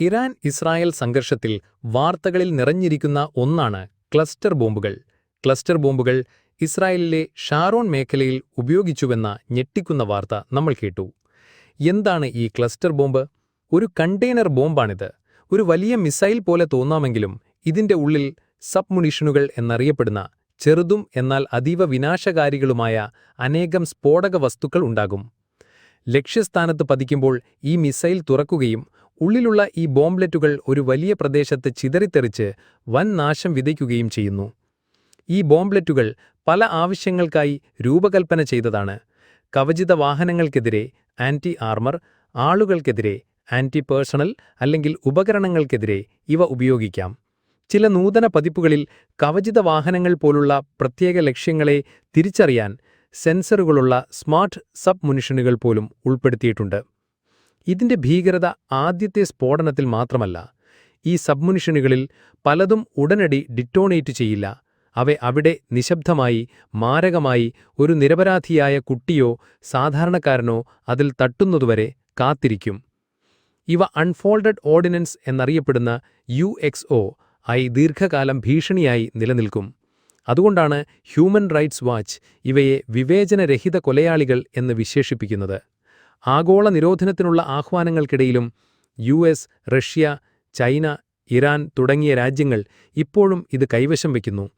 Iran Israel സംഘർഷത്തിൽ വാർത്തകളിൽ നിറഞ്ഞിരിക്കുന്ന ഒന്നാണ് ക്ലസ്റ്റർ ബോംബുകൾ. ക്ലസ്റ്റർ ബോംബുകൾ ഇസ്രായേലിലെ ഷാറോൺ മേഖലയിൽ ഉപയോഗിച്ചുവെന്ന ഞെട്ടിക്കുന്ന വാർത്ത നമ്മൾ കേട്ടു. എന്താണ് ഈ ക്ലസ്റ്റർ ബോംബ്? ഒരു കണ്ടെയ്നർ ബോംബാണിത്. ഒരു വലിയ മിസൈൽ പോലെ തോന്നാമെങ്കിലും ഇതിന്റെ ഉള്ളിൽ സബ് മുണിഷനുകൾ എന്നറിയപ്പെടുന്ന ചെറുതും എന്നാൽ അതീവ വിനാശകാരികളുമായ അനേകം സ്ഫോടക വസ്തുക്കൾ ഉണ്ടാകും. ലക്ഷ്യസ്ഥാനത്ത് പതിക്കുമ്പോൾ ഈ മിസൈൽ തുറക്കുകയും ഉള്ളിലുള്ള ഈ ബോംബ്ലെറ്റുകൾ ഒരു വലിയ പ്രദേശത്ത് ചിതറിത്തെറിച്ച് വൻ നാശം വിതയ്ക്കുകയും ചെയ്യുന്നു. ഈ ബോംബ്ലെറ്റുകൾ പല ആവശ്യങ്ങൾക്കായി രൂപകൽപ്പന ചെയ്തതാണ്. കവചിത വാഹനങ്ങൾക്കെതിരെ ആന്റി ആർമർ ആളുകൾക്കെതിരെ ആന്റി പേഴ്സണൽ അല്ലെങ്കിൽ ഉപകരണങ്ങൾക്കെതിരെ ഇവ ഉപയോഗിക്കാം. ചില നൂതന പതിപ്പുകളിൽ കവചിത വാഹനങ്ങൾ പോലുള്ള പ്രത്യേക ലക്ഷ്യങ്ങളെ തിരിച്ചറിയാൻ സെൻസറുകളുള്ള സ്മാർട്ട് സബ് മുനിഷനുകൾ പോലും ഉൾപ്പെടുത്തിയിട്ടുണ്ട്. ഇതിന്റെ ഭീകരത ആദ്യത്തെ സ്ഫോടനത്തിൽ മാത്രമല്ല ഈ സബ്മുനിഷനുകളിൽ പലതും ഉടനടി ഡിറ്റോണേറ്റ് ചെയ്യില്ല. അവ അവിടെ നിശബ്ദമായി മാരകമായി ഒരു നിരപരാധിയായ കുട്ടിയോ സാധാരണക്കാരനോ അതിൽ തട്ടുന്നതുവരെ കാത്തിരിക്കും. ഇവ അൺഫോൾഡഡ് ഓർഡിനൻസ് എന്നറിയപ്പെടുന്ന യു ആയി ദീർഘകാലം ഭീഷണിയായി നിലനിൽക്കും. അതുകൊണ്ടാണ് ഹ്യൂമൻ റൈറ്റ്സ് വാച്ച് ഇവയെ വിവേചനരഹിത കൊലയാളികൾ എന്ന് വിശേഷിപ്പിക്കുന്നത്. ആഗോള നിരോധനത്തിനുള്ള ആഹ്വാനങ്ങൾക്കിടയിലും യു റഷ്യ ചൈന ഇറാൻ തുടങ്ങിയ രാജ്യങ്ങൾ ഇപ്പോഴും ഇത് കൈവശം വയ്ക്കുന്നു.